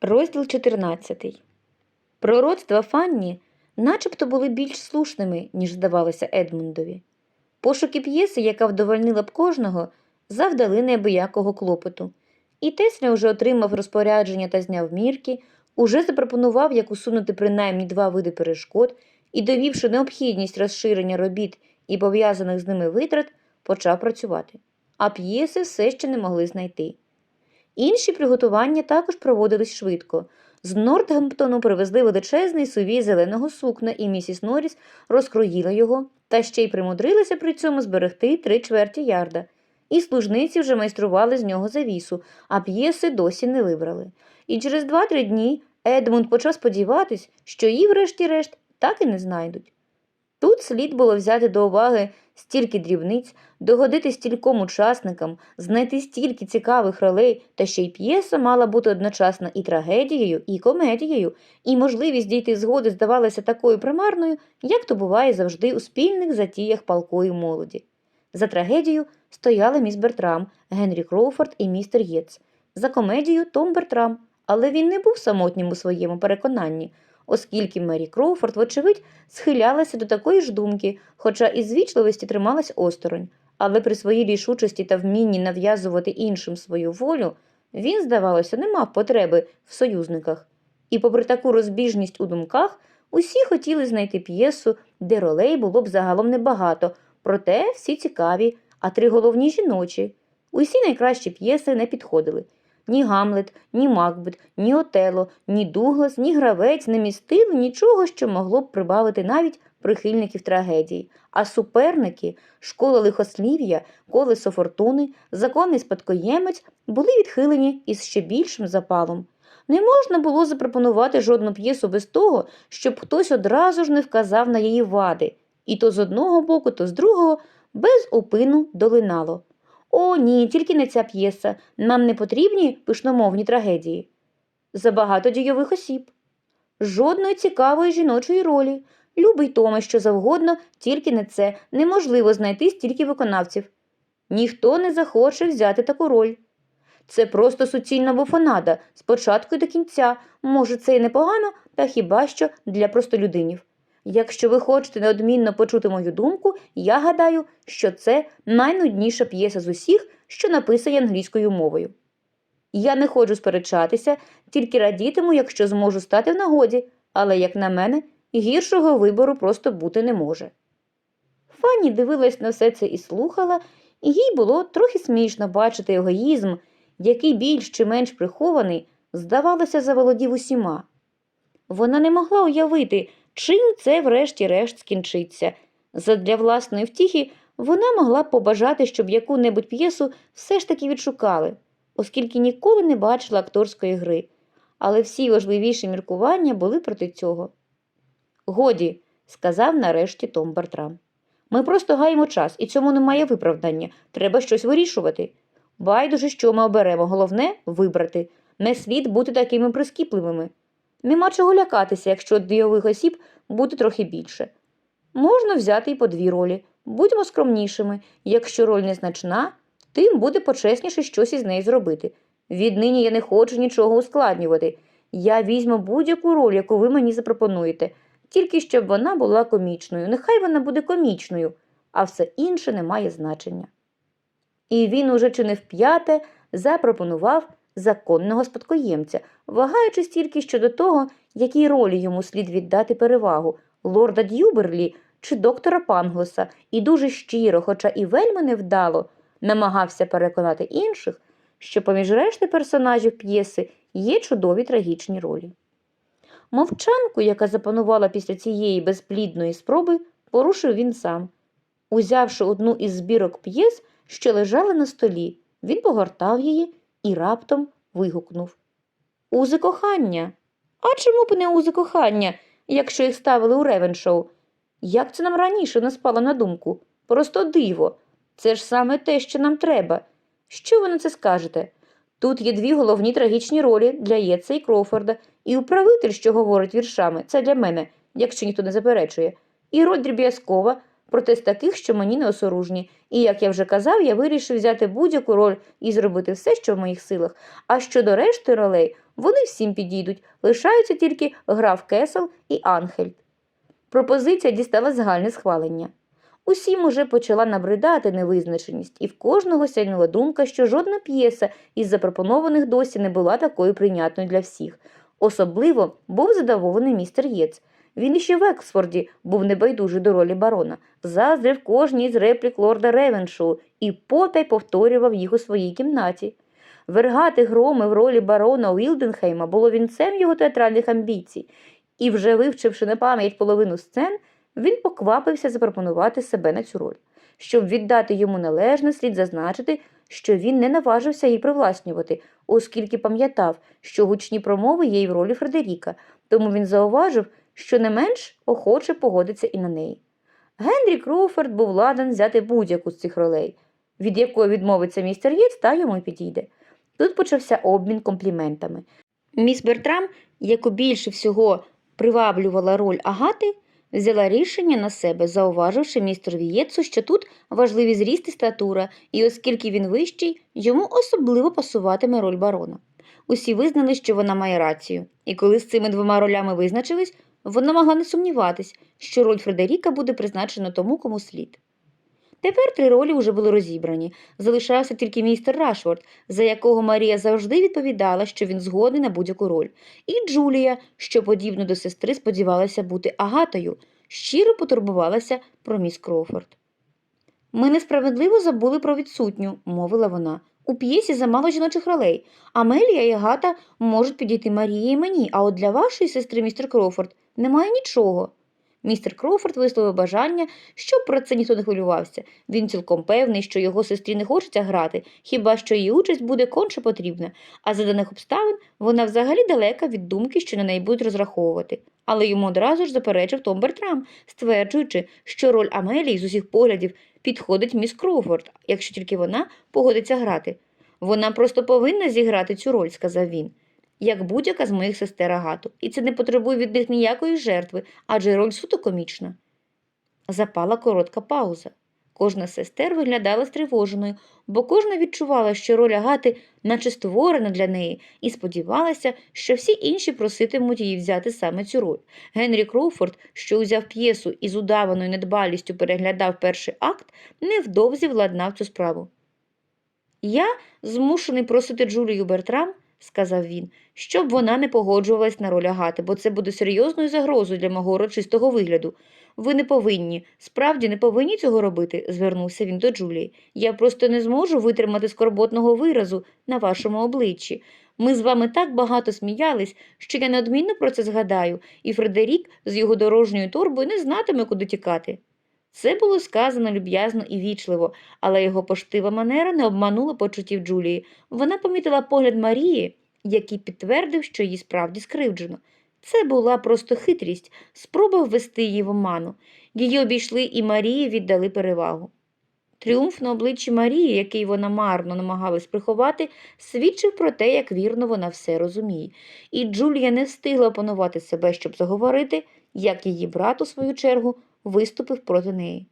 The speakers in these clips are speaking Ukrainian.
Розділ 14. Пророцтва Фанні начебто були більш слушними, ніж здавалося Едмундові. Пошуки п'єси, яка вдовольнила б кожного, завдали неабиякого клопоту. І Тесля вже отримав розпорядження та зняв мірки, уже запропонував, як усунути принаймні два види перешкод і, довівши необхідність розширення робіт і пов'язаних з ними витрат, почав працювати. А п'єси все ще не могли знайти. Інші приготування також проводились швидко. З Нортгемптону привезли величезний сувій зеленого сукна, і місіс Норріс розкроїла його, та ще й примудрилася при цьому зберегти три чверті ярда. І служниці вже майстрували з нього завісу, а п'єси досі не вибрали. І через два-три дні Едмунд почав сподіватись, що її, врешті-решт, так і не знайдуть. Тут слід було взяти до уваги стільки дрібниць, догодити стільком учасникам, знайти стільки цікавих ролей, та ще й п'єса мала бути одночасно і трагедією, і комедією, і можливість дійти згоди здавалася такою примарною, як то буває завжди у спільних затіях палкої молоді. За трагедію стояли міс Бертрам, Генрі Кроуфорд і містер Єц. За комедію Том Бертрам, але він не був самотнім у своєму переконанні, оскільки Мері Кроуфорд, вочевидь, схилялася до такої ж думки, хоча із звічливості трималась осторонь, але при своїй рішучості та вмінні нав'язувати іншим свою волю, він, здавалося, не мав потреби в союзниках. І, попри таку розбіжність у думках, усі хотіли знайти п'єсу, де ролей було б загалом небагато, проте всі цікаві, а три головні жіночі. Усі найкращі п'єси не підходили. Ні Гамлет, ні Макбет, ні Отело, ні Дуглас, ні гравець не містили нічого, що могло б прибавити навіть прихильників трагедії. А суперники, школа лихослів'я, колесо фортуни, законний спадкоємець були відхилені із ще більшим запалом. Не можна було запропонувати жодну п'єсу без того, щоб хтось одразу ж не вказав на її вади, і то з одного боку, то з другого без опину долинало. О, ні, тільки не ця п'єса. Нам не потрібні пишномовні трагедії. Забагато дійових осіб. Жодної цікавої жіночої ролі. Любий Томе, що завгодно, тільки не це. Неможливо знайти стільки виконавців. Ніхто не захоче взяти таку роль. Це просто суцільна буфонада, спочатку і до кінця. Може, це і непогано, та хіба що для простолюдинів. Якщо ви хочете неодмінно почути мою думку, я гадаю, що це найнудніша п'єса з усіх, що написані англійською мовою. Я не ходжу сперечатися, тільки радітиму, якщо зможу стати в нагоді, але, як на мене, гіршого вибору просто бути не може. Фанні дивилась на все це і слухала, і їй було трохи смішно бачити егоїзм, який більш чи менш прихований, здавалося, заволодів усіма. Вона не могла уявити, чим це врешті-решт скінчиться. Задля власної втіхи вона могла б побажати, щоб яку-небудь п'єсу все ж таки відшукали, оскільки ніколи не бачила акторської гри, але всі важливіші міркування були проти цього. Годі, сказав нарешті Том Бартрам. Ми просто гаємо час, і цьому немає виправдання. Треба щось вирішувати. Байдуже, що ми оберемо, головне вибрати. Не слід бути такими прискіпливими. Нема чого лякатися, якщо дійових осіб буде трохи більше. Можна взяти і по дві ролі. Будьмо скромнішими. Якщо роль незначна, тим буде почесніше щось із неї зробити. Віднині я не хочу нічого ускладнювати. Я візьму будь-яку роль, яку ви мені запропонуєте, тільки щоб вона була комічною. Нехай вона буде комічною, а все інше не має значення. І він уже чи не вп'яте запропонував законного спадкоємця, вагаючись тільки щодо того, якій ролі йому слід віддати перевагу лорда Д'юберлі чи доктора Панглоса, і дуже щиро, хоча і вельми невдало, намагався переконати інших, що поміж решти персонажів п'єси є чудові трагічні ролі. Мовчанку, яка запанувала після цієї безплідної спроби, порушив він сам. Узявши одну із збірок п'єс, що лежали на столі, він погортав її і раптом вигукнув Узи кохання. А чому б не узи кохання, якщо їх ставили у Ревеншоу? Як це нам раніше не спало на думку? Просто диво. Це ж саме те, що нам треба. Що ви на це скажете? Тут є дві головні трагічні ролі для Єтса і Кроуфорда, і управитель, що говорить віршами, це для мене, якщо ніхто не заперечує, і роль дріб'язкова, проте з таких, що мені не осоружні. І, як я вже казав, я вирішив взяти будь-яку роль і зробити все, що в моїх силах. А щодо решти ролей, Вони всім підійдуть, лишаються тільки граф Кесел і Анхельд. Пропозиція дістала загальне схвалення. Усім уже почала набридати невизначеність, і в кожного сяйнула думка, що жодна п'єса із запропонованих досі не була такою прийнятною для всіх. Особливо був задоволений містер Єц. Він іще в Ексфорді був небайдужий до ролі барона, заздрив кожній з реплік лорда Ревеншоу і потай повторював їх у своїй кімнаті. Вергати громи в ролі барона Уілденхейма було вінцем його театральних амбіцій, і, вже вивчивши на пам'ять половину сцен, він поквапився запропонувати себе на цю роль. Щоб віддати йому належне, слід зазначити, що він не наважився її привласнювати, оскільки пам'ятав, що гучні промови є й в ролі Фредеріка, тому він зауважив, що не менш охоче погодиться і на неї. Генрі Кроуфорд був ладен взяти будь-яку з цих ролей, від якої відмовиться містер Єтс, та йому й підійде. Тут почався обмін компліментами. Міс Бертрам, яку більше всього приваблювала роль Агати, взяла рішення на себе, зауваживши містеру Єтсу, що тут важливі зріст і статура, і оскільки він вищий, йому особливо пасуватиме роль барона. Усі визнали, що вона має рацію, і коли з цими двома ролями визначились, вона могла не сумніватись, що роль Фредеріка буде призначена тому, кому слід. Тепер три ролі вже були розібрані. Залишався тільки містер Рашфорд, за якого Марія завжди відповідала, що він згодний на будь-яку роль, і Джулія, що, подібно до сестри, сподівалася бути агатою, щиро потурбувалася про міс Кроуфорд. Ми несправедливо забули про відсутню, мовила вона. У п'єсі замало жіночих ролей. Амелія і Агата можуть підійти Марії і мені, а от для вашої сестри, містер Кроуфорд, немає нічого. Містер Кроуфорд висловив бажання, щоб про це ніхто не хвилювався. Він цілком певний, що його сестрі не хочеться грати, хіба що її участь буде конче потрібна, а за даних обставин вона взагалі далека від думки, що на неї будуть розраховувати. Але йому одразу ж заперечив Том Бертрам, стверджуючи, що роль Амелії з усіх поглядів підходить міс Кроуфорд, якщо тільки вона погодиться грати. Вона просто повинна зіграти цю роль, сказав він як будь-яка з моїх сестер Агату, і це не потребує від них ніякої жертви, адже роль суто комічна. Запала коротка пауза. Кожна з сестер виглядала стривоженою, бо кожна відчувала, що роль Агати наче створена для неї, і сподівалася, що всі інші проситимуть її взяти саме цю роль. Генрі Кроуфорд, що узяв п'єсу і з удаваною недбалістю переглядав перший акт, невдовзі владнав цю справу. Я змушений просити Джулію Бертрам, сказав він, щоб вона не погоджувалась на роль Агати, бо це буде серйозною загрозою для мого урочистого вигляду. Ви не повинні, справді не повинні цього робити, звернувся він до Джулії. Я просто не зможу витримати скорботного виразу на вашому обличчі. Ми з вами так багато сміялись, що я неодмінно про це згадаю, і Фредерік з його дорожньою торбою не знатиме, куди тікати. Це було сказано люб'язно і вічливо, але його поштива манера не обманула почуттів Джулії. Вона помітила погляд Марії, який підтвердив, що її справді скривджено. Це була просто хитрість, спроба ввести її в оману. Її обійшли і Марії віддали перевагу. Тріумф на обличчі Марії, який вона марно намагалась приховати, свідчив про те, як вірно вона все розуміє, і Джулія не встигла опанувати себе, щоб заговорити, як її брат, у свою чергу, виступив проти неї.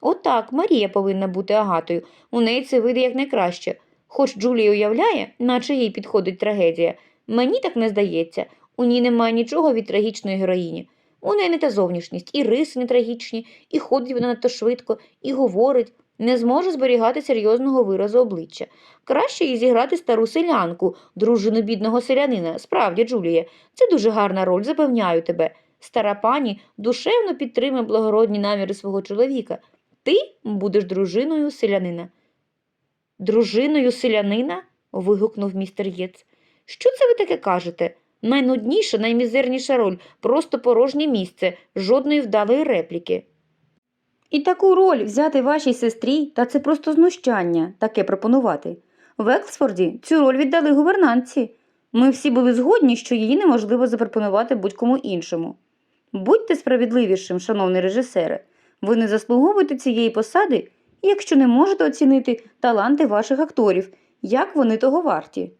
Отак, Марія повинна бути агатою, у неї це вийде якнайкраще. Хоч Джулія уявляє, наче їй підходить трагедія. Мені так не здається, у ній немає нічого від трагічної героїні. У неї не та зовнішність, і риси не трагічні, і ходить вона надто швидко, і говорить, не зможе зберігати серйозного виразу обличчя. Краще їй зіграти стару селянку, дружину бідного селянина. Справді, Джулія, це дуже гарна роль, запевняю тебе. Стара пані душевно підтримує благородні наміри свого чоловіка. Ти будеш дружиною селянина. Дружиною селянина? вигукнув містер Єц. Що це ви таке кажете? Найнудніша, наймізерніша роль, просто порожнє місце, жодної вдалої репліки. І таку роль взяти вашій сестрі, та це просто знущання, таке пропонувати. В Ексфорді цю роль віддали гувернантці. Ми всі були згодні, що її неможливо запропонувати будь-кому іншому. Будьте справедливішим, шановний режисере. Ви не заслуговуєте цієї посади, якщо не можете оцінити таланти ваших акторів, як вони того варті.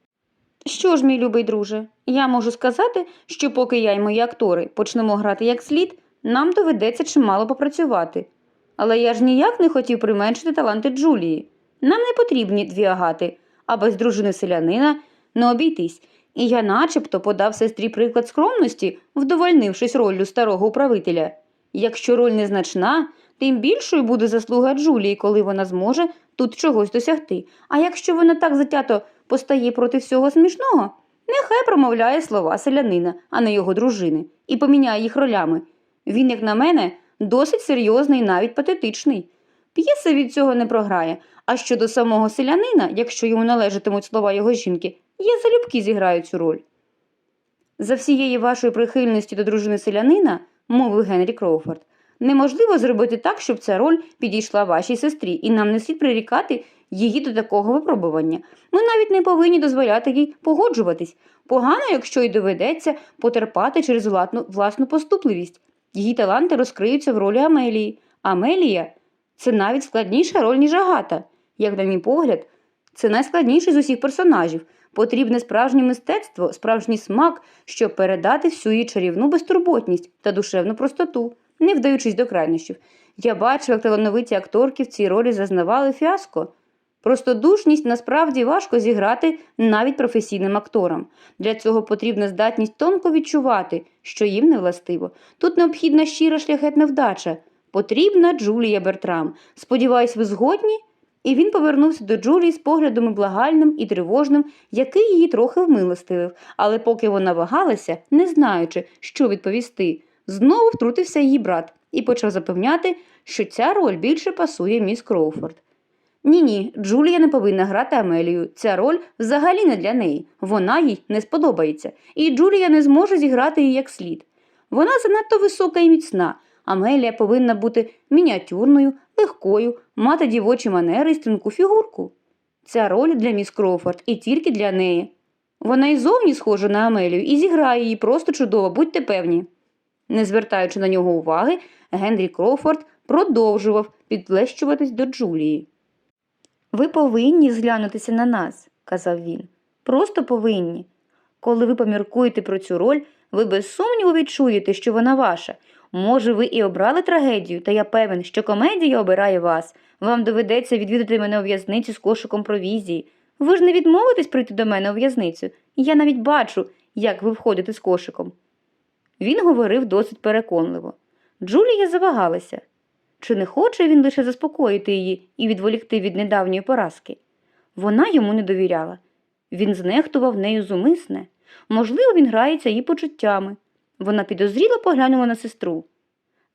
Що ж, мій любий друже, я можу сказати, що поки я й мої актори почнемо грати як слід, нам доведеться чимало попрацювати. Але я ж ніяк не хотів применшити таланти Джулії. Нам не потрібні дві агати, а без дружини селянина не обійтись. І я начебто подав сестрі приклад скромності, вдовольнившись роллю старого управителя. Якщо роль незначна, тим більшою буде заслуга Джулії, коли вона зможе тут чогось досягти. А якщо вона так затято постає проти всього смішного, нехай промовляє слова селянина, а не його дружини, і поміняє їх ролями. Він, як на мене, досить серйозний навіть патетичний. П'єса від цього не програє. А щодо самого селянина, якщо йому належатимуть слова його жінки, я залюбки зіграю цю роль. За всієї вашої прихильності до дружини селянина, мовив Генрі Кроуфорд, неможливо зробити так, щоб ця роль підійшла вашій сестрі, і нам не слід прирікати її до такого випробування. Ми навіть не повинні дозволяти їй погоджуватись. Погано, якщо й доведеться потерпати через власну, власну поступливість. Її таланти розкриються в ролі Амелії. Амелія це навіть складніша роль, ніж Агата. Як, на мій погляд, це найскладніший з усіх персонажів. Потрібне справжнє мистецтво, справжній смак, щоб передати всю її чарівну безтурботність та душевну простоту, не вдаючись до крайнощів. Я бачив, як талановиті акторки в цій ролі зазнавали фіаско. Простодушність насправді важко зіграти навіть професійним акторам. Для цього потрібна здатність тонко відчувати, що їм не властиво. Тут необхідна щира шляхетна вдача. Потрібна Джулія Бертрам. Сподіваюсь, ви згодні? І він повернувся до Джулії з поглядом і благальним і тривожним, який її трохи вмилостивив, але поки вона вагалася, не знаючи, що відповісти, знову втрутився її брат і почав запевняти, що ця роль більше пасує міс Кроуфорд. Ні, ні, Джулія не повинна грати Амелію. Ця роль взагалі не для неї. Вона їй не сподобається, і Джулія не зможе зіграти її як слід. Вона занадто висока і міцна. Амелія повинна бути мініатюрною, легкою, мати дівочі манери і струнку фігурку. Ця роль для міс Кроуфорд і тільки для неї. Вона і зовні схожа на Амелію і зіграє її просто чудово, будьте певні. Не звертаючи на нього уваги, Генрі Кроуфорд продовжував підлещуватись до Джулії. Ви повинні зглянутися на нас, казав він. Просто повинні. Коли ви поміркуєте про цю роль, ви без сумніву відчуєте, що вона ваша. Може, ви і обрали трагедію, та я певен, що комедія обирає вас. Вам доведеться відвідати мене у в'язниці з кошиком провізії. Ви ж не відмовитесь прийти до мене у в'язницю. Я навіть бачу, як ви входите з кошиком. Він говорив досить переконливо. Джулія завагалася. Чи не хоче він лише заспокоїти її і відволікти від недавньої поразки? Вона йому не довіряла. Він знехтував нею зумисне. Можливо, він грається її почуттями. Вона підозріло поглянула на сестру.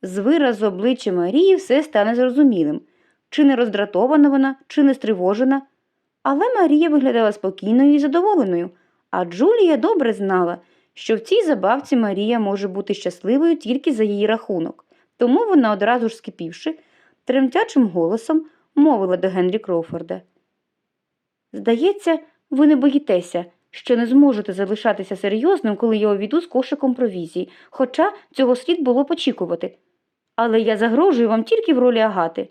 З виразу обличчя Марії все стане зрозумілим чи не роздратована вона, чи не стривожена. Але Марія виглядала спокійною і задоволеною, а Джулія добре знала, що в цій забавці Марія може бути щасливою тільки за її рахунок. Тому вона, одразу ж скипівши, тремтячим голосом мовила до Генрі Кроуфорда. Здається, ви не боїтеся, що не зможете залишатися серйозним, коли я увійду з кошиком провізії, хоча цього слід було почікувати. Але я загрожую вам тільки в ролі агати.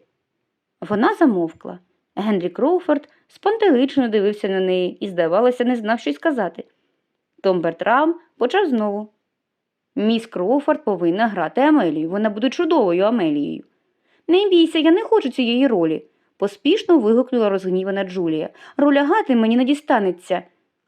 Вона замовкла. Генрі Кроуфорд спантеличено дивився на неї і, здавалося, не знав, що й сказати. Том Бертрам почав знову. Міс Кроуфорд повинна грати Амелію. Вона буде чудовою Амелією. Не бійся, я не хочу цієї ролі, поспішно вигукнула розгнівана Джулія. Роль Агати мені не дістанеться,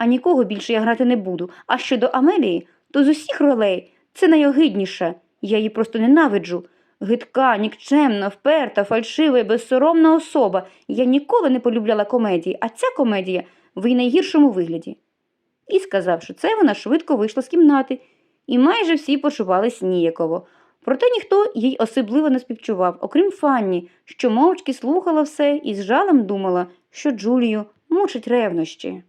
а нікого більше я грати не буду. А щодо Амелії, то з усіх ролей це найогидніша. Я її просто ненавиджу. Гидка, нікчемна, вперта, фальшива і безсоромна особа. Я ніколи не полюбляла комедії, а ця комедія в її найгіршому вигляді. І, сказавши це, вона швидко вийшла з кімнати, і майже всі почувались ніяково. Проте ніхто їй особливо не співчував, окрім Фанні, що мовчки слухала все і з жалем думала, що Джулію мучить ревнощі.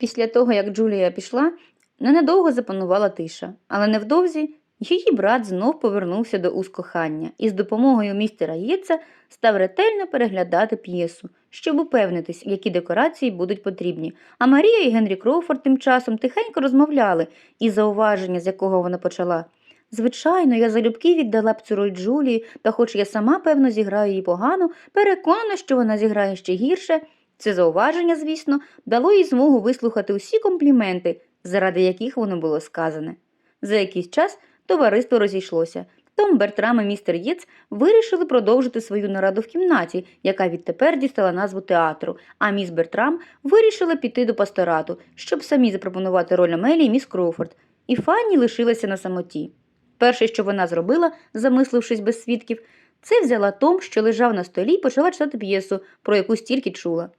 Після того, як Джулія пішла, ненадовго запанувала тиша, але невдовзі її брат знов повернувся до уз кохання і з допомогою містера Єтса став ретельно переглядати п'єсу, щоб упевнитись, які декорації будуть потрібні. А Марія і Генрі Кроуфорд тим часом тихенько розмовляли і зауваження, з якого вона почала. Звичайно, я залюбки віддала б цю роль Джулії, та хоч я сама, певно, зіграю її погано, переконана, що вона зіграє ще гірше. Це зауваження, звісно, дало їй змогу вислухати усі компліменти, заради яких воно було сказане. За якийсь час товариство розійшлося. Том Бертрам і містер Єц вирішили продовжити свою нараду в кімнаті, яка відтепер дістала назву театру, а міс Бертрам вирішила піти до пасторату, щоб самі запропонувати роль Амелії міс Кроуфорд, і Фанні лишилася на самоті. Перше, що вона зробила, замислившись без свідків, це взяла Том, що лежав на столі, і почала читати п'єсу, про яку стільки чула.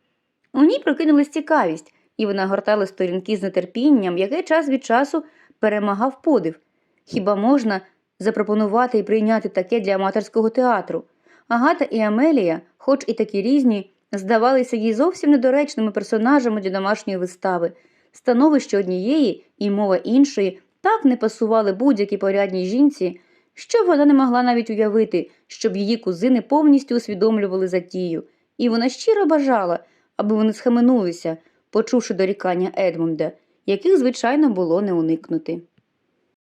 У ній прокинулась цікавість, і вона гортала сторінки з нетерпінням, яке час від часу перемагав подив. Хіба можна запропонувати і прийняти таке для аматорського театру? Агата і Амелія, хоч і такі різні, здавалися їй зовсім недоречними персонажами для домашньої вистави. Становище однієї і мова іншої так не пасували будь-якій порядній жінці, що вона не могла навіть уявити, щоб її кузини повністю усвідомлювали затію, і вона щиро бажала, аби вони схаменулися, почувши дорікання Едмунда, яких, звичайно, було не уникнути.